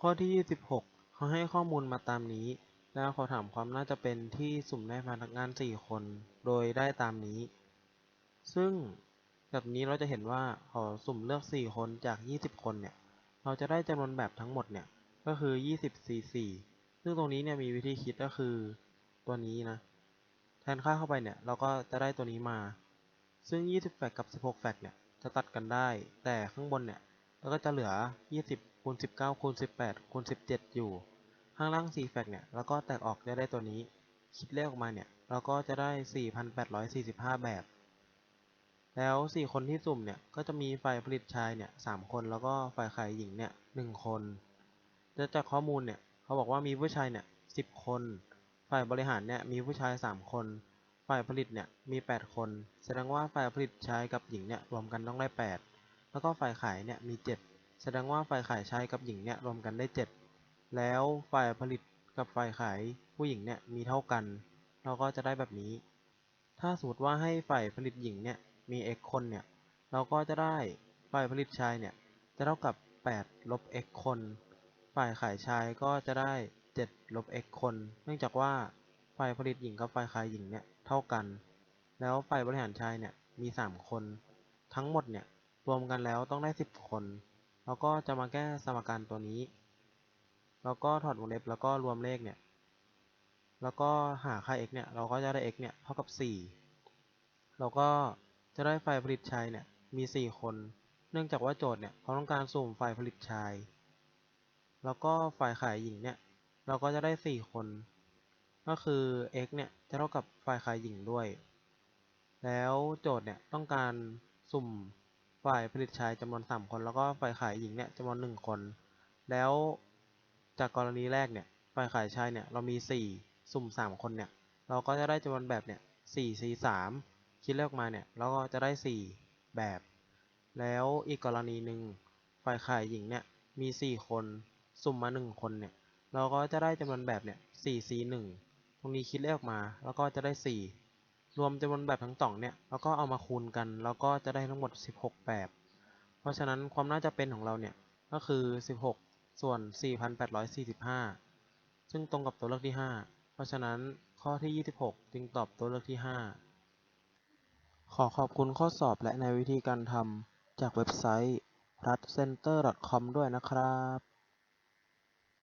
ข้อที่ 26 เขาให้ข้อมูลมาตามนี้ แล้วเขาถามความน่าจะเป็นที่สุ่มได้พนักงาน 4 คน โดยได้ตามนี้ ซึ่งแบบนี้เราจะเห็นว่าเขาสุ่มเลือก 4 คนจาก 20 คนเนี่ย เราจะได้จำนวนแบบทั้งหมดเนี่ย ก็คือ 20 4 4ซึ่งตรงนี้เนี่ยมีวิธีคิดก็คือตัวนี้นะ แทนค่าเข้าไปเนี่ย เราก็จะได้ตัวนี้มา ซึ่ง 20 แฟกกับ 16 แฟกเนี่ยจะตัดกันได้ แต่ข้างบนเนี่ย แล้วก็จะเหลือ 20คูณ19คูณ18คูณ17 อยู่ ข้างล่าง4แฟกเนี่ยแล้วก็แตกออกจะได้ตัวนี้ คิดเลขออกมาเนี่ยเราก็จะได้ 4,845 แบบ แล้ว 4 คนที่สุ่มเนี่ยก็จะมีฝ่ายผลิตชายเนี่ย3คนแล้วก็ฝ่ายขายหญิงเนี่ย1คนจะจากข้อมูลเนี่ยเขาบอกว่ามีผู้ชายเนี่ย10 คน ฝ่ายบริหารเนี่ยมีผู้ชาย 3 คน ฝ่ายผลิตเนี่ยมี 8 คน แสดงว่าฝ่ายผลิตชายกับหญิงเนี่ยรวมกันต้องได้ 8 แล้วก็ฝ่ายขายเนี่ยมี 7 แสดงว่าฝ่ายขายชายกับหญิงเนี่ยรวมกันได้ 7 แล้วฝ่ายผลิตกับฝ่ายขายผู้หญิงเนี่ยมีเท่ากัน เราก็จะได้แบบนี้ ถ้าสมมติว่าให้ฝ่ายผลิตหญิงเนี่ยมี x คนเนี่ยเราก็จะได้ฝ่ายผลิตชายเนี่ยจะเท่ากับ 8 ลบ x คน ฝ่ายขายชายก็จะได้ 7 ลบ x คน เนื่องจากว่าฝ่ายผลิตหญิงกับฝ่ายขายหญิงเนี่ยเท่ากัน แล้วฝ่ายบริหารชายเนี่ยมี 3 คน ทั้งหมดเนี่ย รวมกันแล้วต้องได้ 10 คนเราก็จะมาแก้สมการตัวนี้ แล้วก็ถอดวงเล็บแล้วก็รวมเลขเนี่ย แล้วก็หาค่า x เนี่ย เราก็จะได้ x เนี่ยเท่ากับ 4 เราก็จะได้ฝ่ายผลิตชายเนี่ยมี 4 คน เนื่องจากว่าโจทย์เนี่ยเขาต้องการสุ่มฝ่ายผลิตชาย แล้วก็ฝ่ายขายหญิงเนี่ยเราก็จะได้ 4 คน ก็คือ x เนี่ยจะเท่ากับฝ่ายขายหญิงด้วย แล้วโจทย์เนี่ยต้องการสุ่ม ฝ่ายผลิตชายจำนวน3คน แล้วก็ฝ่ายขายหญิงเนี่ยจำนวน1คน แล้วจากกรณีแรกเนี่ยฝ่ายขายชายเนี่ยเรามี4สุ่ม3คนเนี่ยเราก็จะได้จำนวนแบบเนี่ย4 4 3คิดเลขมาเนี่ยเราก็จะได้4แบบ แล้วอีกกรณีหนึ่งฝ่ายขายหญิงเนี่ยมี4คนสุ่มมา1คนเนี่ยเราก็จะได้จำนวนแบบเนี่ย4 4 1ตรงนี้คิดเลขออกมาแล้วก็จะได้4 รวมจำนวนแบบทั้งสองเนี่ยแล้วก็เอามาคูณกันแล้วก็จะได้ทั้งหมด 16 แบบ เพราะฉะนั้นความน่าจะเป็นของเราเนี่ยก็คือ 16 ส่วน 4,845 ซึ่งตรงกับตัวเลือกที่ 5 เพราะฉะนั้นข้อที่ 26 จึงตอบตัวเลือกที่ 5 ขอขอบคุณข้อสอบและในวิธีการทำจากเว็บไซต์ r a t c e n t e r c o m ด้วยนะครับ